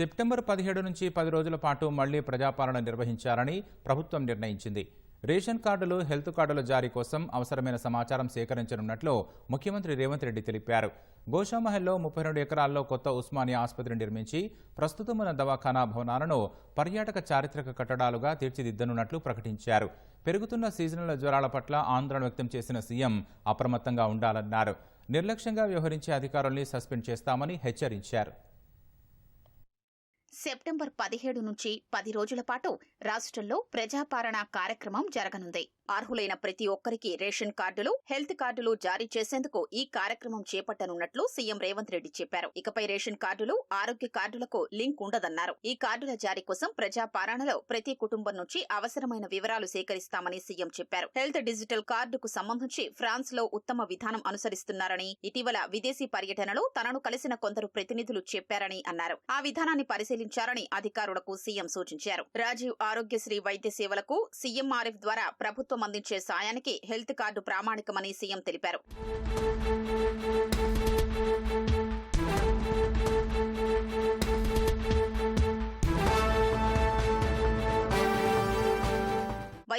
September పదిహేడు నుంచి పది రోజుల పాటు మళ్ళీ ప్రజాపాలన నిర్వహించాలని ప్రభుత్వం నిర్ణయించింది. రేషన్ కార్డులు హెల్త్ కార్డుల జారీ కోసం అవసరమైన సమాచారం సేకరించనున్నట్లు ముఖ్యమంత్రి రేవంత్ రెడ్డి తెలిపారు. గోషామహల్లో ముప్పై రెండు ఎకరాల్లో కొత్త ఉస్మానియా ఆసుపత్రి నిర్మించి ప్రస్తుతం ఉన్న దవాఖానా భవనాలను పర్యాటక చారిత్రక కట్టడాలుగా తీర్చిదిద్దనున్నట్లు ప్రకటించారు. పెరుగుతున్న సీజనల్ జ్వరాల పట్ల ఆందోళన వ్యక్తం చేసిన సీఎం అప్రమత్తంగా ఉండాలన్నారు. నిర్లక్ష్యంగా వ్యవహరించే అధికారుల్ని సస్పెండ్ చేస్తామని హెచ్చరించారు. సెప్టెంబర్ పదిహేడు నుంచి పది రోజుల పాటు రాష్ట్రంలో ప్రజాపాలన కార్యక్రమం జరగనుంది. అర్హులైన ప్రతి ఒక్కరికి రేషన్ కార్డులు హెల్త్ కార్డులు జారీ చేసేందుకు ఈ కార్యక్రమం చేపట్టనున్నట్లు సీఎం రేవంత్ రెడ్డి చెప్పారు. ఇకపై రేషన్ కార్డులు ఆరోగ్య కార్డులకు లింక్ ఉండదన్నారు. ఈ కార్డుల జారీ కోసం ప్రజాపాలనలో ప్రతి కుటుంబం నుంచి అవసరమైన వివరాలు సేకరిస్తామని సీఎం చెప్పారు. హెల్త్ డిజిటల్ కార్డుకు సంబంధించి ఫ్రాన్స్లో ఉత్తమ విధానం అనుసరిస్తున్నారని ఇటీవల విదేశీ పర్యటనలో తనను కలిసిన కొందరు ప్రతినిధులు చెప్పారని అన్నారు. ఆ విధానాన్ని పరిశీలించారని అధికారులకు సీఎం సూచించారు. రాజీవ్ ఆరోగ్యశ్రీ వైద్య సేవలకు సీఎంఆర్ఎఫ్ ద్వారా ప్రభుత్వం అందించే సాయానికి హెల్త్ కార్డు ప్రామాణికమని సీఎం తెలిపారు.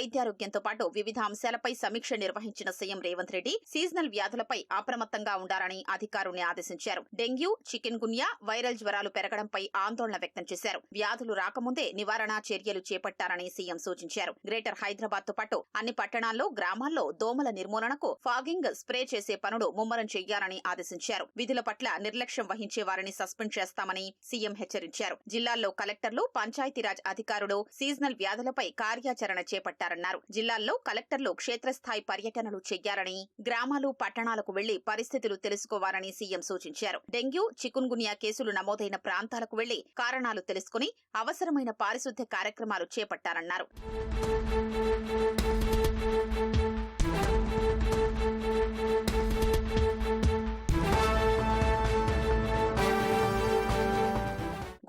వైద్యారోగ్యంతో పాటు వివిధ అంశాలపై సమీక్ష నిర్వహించిన సీఎం రేవంత్ రెడ్డి సీజనల్ వ్యాధులపై అప్రమత్తంగా ఉండాలని అధికారుల్ని ఆదేశించారు. డెంగ్యూ చికెన్ గున్యా వైరల్ జ్వరాలు పెరగడంపై ఆందోళన వ్యక్తం చేశారు. వ్యాధులు రాకముందే నివారణ చర్యలు చేపట్టాలని సీఎం సూచించారు. గ్రేటర్ హైదరాబాద్తో పాటు అన్ని పట్టణాల్లో గ్రామాల్లో దోమల నిర్మూలనకు ఫాగింగ్ స్ప్రే చేసే పనులు ముమ్మరం చేయాలని ఆదేశించారు. విధుల పట్ల నిర్లక్ష్యం వహించే వారిని సస్పెండ్ చేస్తామని సీఎం హెచ్చరించారు. జిల్లాల్లో కలెక్టర్లు పంచాయతీరాజ్ అధికారులు సీజనల్ వ్యాధులపై కార్యాచరణ చేపట్టారు చేపట్టారన్నారు జిల్లాల్లో కలెక్టర్లు క్షేత్రస్థాయి పర్యటనలు చెయ్యాలని గ్రామాలు పట్టణాలకు వెళ్ళి పరిస్థితులు తెలుసుకోవాలని సీఎం సూచించారు. డెంగ్యూ చికున్గున్యా కేసులు నమోదైన ప్రాంతాలకు వెళ్ళి కారణాలు తెలుసుకుని అవసరమైన పారిశుద్ధ్య కార్యక్రమాలు చేపట్టారన్నారు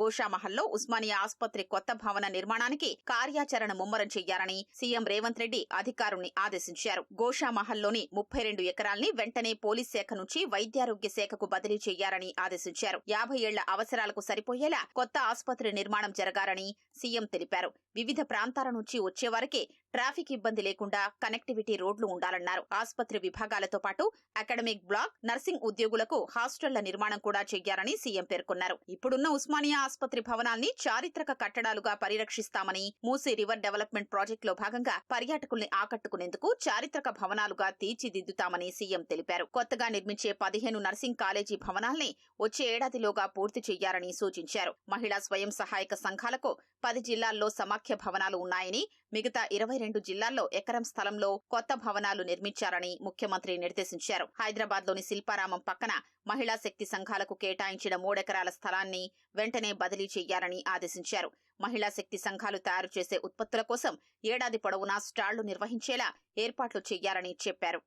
గోషామహల్లో ఉస్మానియా ఆసుపత్రి కొత్త భవన నిర్మాణానికి కార్యాచరణ ముమ్మరం చేయాలని సీఎం రేవంత్ రెడ్డి అధికారుల్ని ఆదేశించారు. గోషామహల్లోని ముప్పై రెండు ఎకరాల్ని వెంటనే పోలీస్ శాఖ నుంచి వైద్యారోగ్య శాఖకు బదిలీ చేయాలని ఆదేశించారు. యాభై ఏళ్ళ అవసరాలకు సరిపోయేలా కొత్త ఆసుపత్రి నిర్మాణం జరగాలని సీఎం తెలిపారు. వివిధ ప్రాంతాల నుంచి వచ్చేవారికి ట్రాఫిక్ ఇబ్బంది లేకుండా కనెక్టివిటీ రోడ్లు ఉండాలన్నారు. ఆసుపత్రి విభాగాలతో పాటు అకాడమిక్ బ్లాక్ నర్సింగ్ ఉద్యోగులకు హాస్టళ్ళ నిర్మాణం కూడా చేయాలని సీఎం పేర్కొన్నారు. ఇప్పుడున్న ఉస్మానియా ఆసుపత్రి భవనాల్ని చారిత్రక కట్టడాలుగా పరిరక్షిస్తామని మూసీ రివర్ డెవలప్మెంట్ ప్రాజెక్ట్లో భాగంగా పర్యాటకుల్ని ఆకట్టుకునేందుకు చారిత్రక భవనాలుగా తీర్చిదిద్దుతామని సీఎం తెలిపారు. కొత్తగా నిర్మించే పదిహేను నర్సింగ్ కాలేజీ భవనాల్ని వచ్చే ఏడాదిలోగా పూర్తి చేయాలని సూచించారు. మహిళా స్వయం సహాయక సంఘాలకు పది జిల్లాల్లో సమాఖ్య భవనాలు ఉన్నాయని మిగతా ఇరవై రెండు జిల్లాల్లో ఎకరం స్థలంలో కొత్త భవనాలు నిర్మించారని ముఖ్యమంత్రి నిర్దేశించారు. హైదరాబాద్లోని శిల్పారామం పక్కన మహిళా శక్తి సంఘాలకు కేటాయించిన మూడెకరాల స్థలాన్ని వెంటనే బదిలీ చేయాలని ఆదేశించారు. మహిళా శక్తి సంఘాలు తయారు చేసే ఉత్పత్తుల కోసం ఏడాది పొడవునా స్టాళ్ళు నిర్వహించేలా ఏర్పాట్లు చేయాలని చెప్పారు.